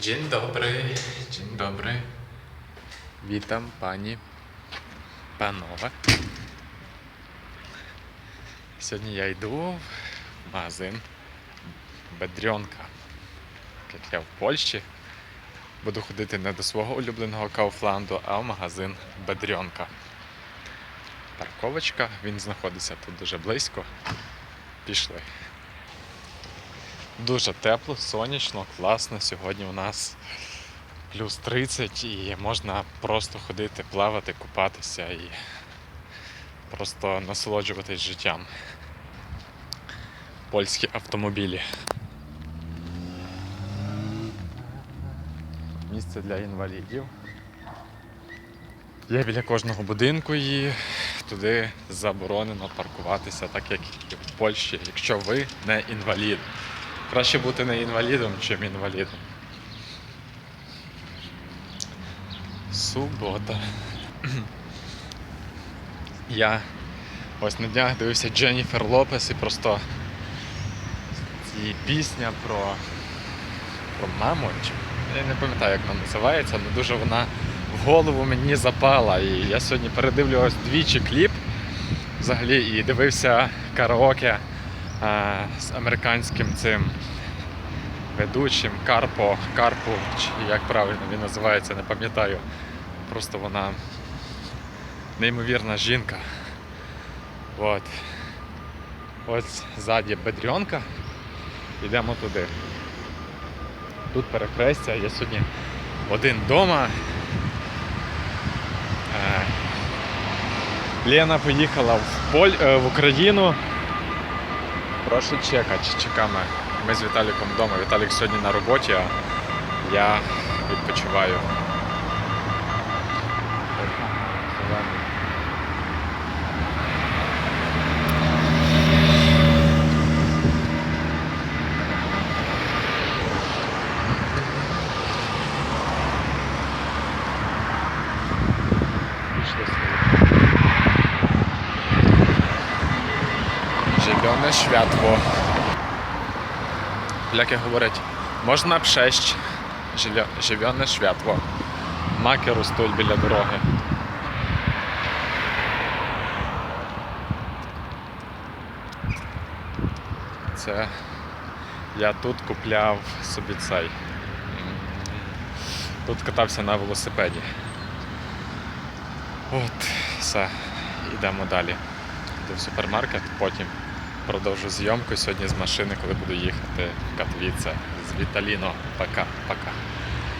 Dzień dobry, dzień dobry. Witam pani, pанове. Сьогодні я йду в магазин Бедрьонка. Як я в Польщі. Буду ходити не до свого улюбленого Кауфланду, а в магазин Бедрьонка. Парковочка, він знаходиться тут дуже близько. Пішли. Дуже тепло, сонячно, класно. Сьогодні у нас плюс 30 і можна просто ходити, плавати, купатися і просто насолоджуватись життям. Польські автомобілі. Місце для інвалідів. Є біля кожного будинку і туди заборонено паркуватися, так як і в Польщі, якщо ви не інвалід. Краще бути не інвалідом, чим інвалідом. Субота. Я ось на днях дивився Дженніфер Лопес і просто ці пісня про, про маму. Я не пам'ятаю, як вона називається, але дуже вона в голову мені запала. І я сьогодні передивлювався двічі кліп взагалі і дивився караоке з американським цим ведучим Карпо, Карпо, чи як правильно він називається, не пам'ятаю. Просто вона неймовірна жінка. От. Ось ззаді бедрьонка. Йдемо туди. Тут перехрестя, я сьогодні один вдома. Е, Лена поїхала в, Поль... е, в Україну. Прошу чекати, чекаємо. Ми з Віталіком вдома. Віталік сьогодні на роботі, а я відпочиваю. Пішли собі. Zielone światło. Як говорять, можна Зелё- зелене światło. Маки ростуть біля дороги. Це я тут купляв собі цей. Тут катався на велосипеді. От, все, йдемо далі. Йду в супермаркет, потім продовжу зйомку сьогодні з машини, коли буду їхати в Катвіце з Віталіно. Пока, пока.